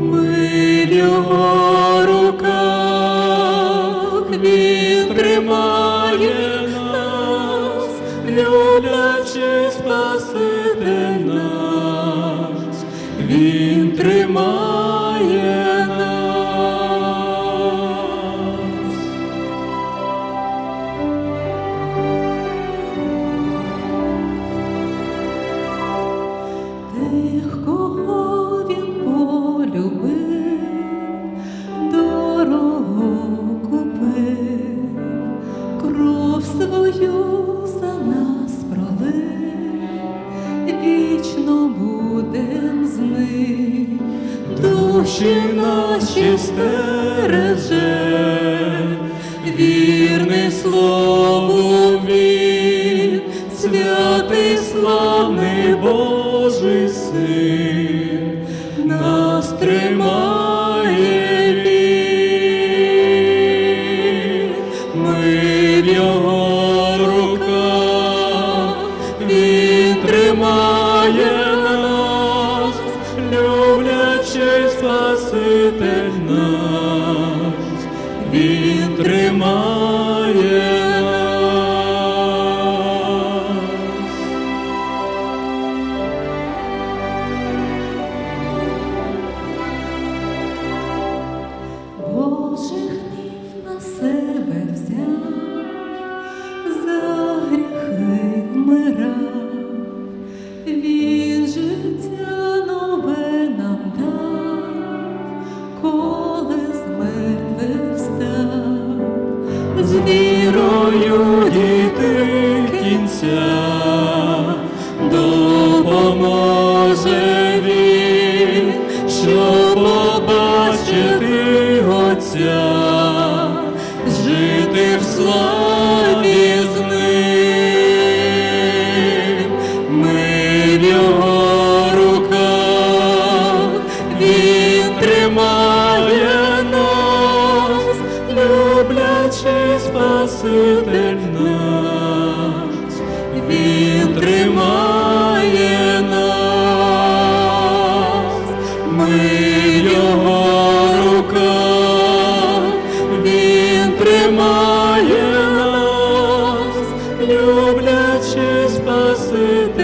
Ми його руках, він тримає нас, люблячий спаситель наш, він тримає нас. Тих, кого душі наші стереже, вірний слову він, святий славний Божий син, нас тримає він, ми в його руках, він тримає спаситель наш, він тримає нас. Божий гнів на себе взяв, за гріхи вмирав, дійти кінця, допоможе він, щоб побачити Отця, жити в славі з ним. Ми в його руках, він тримає нас, тримає нас, ми його рука, він тримає нас, люблячи спасити.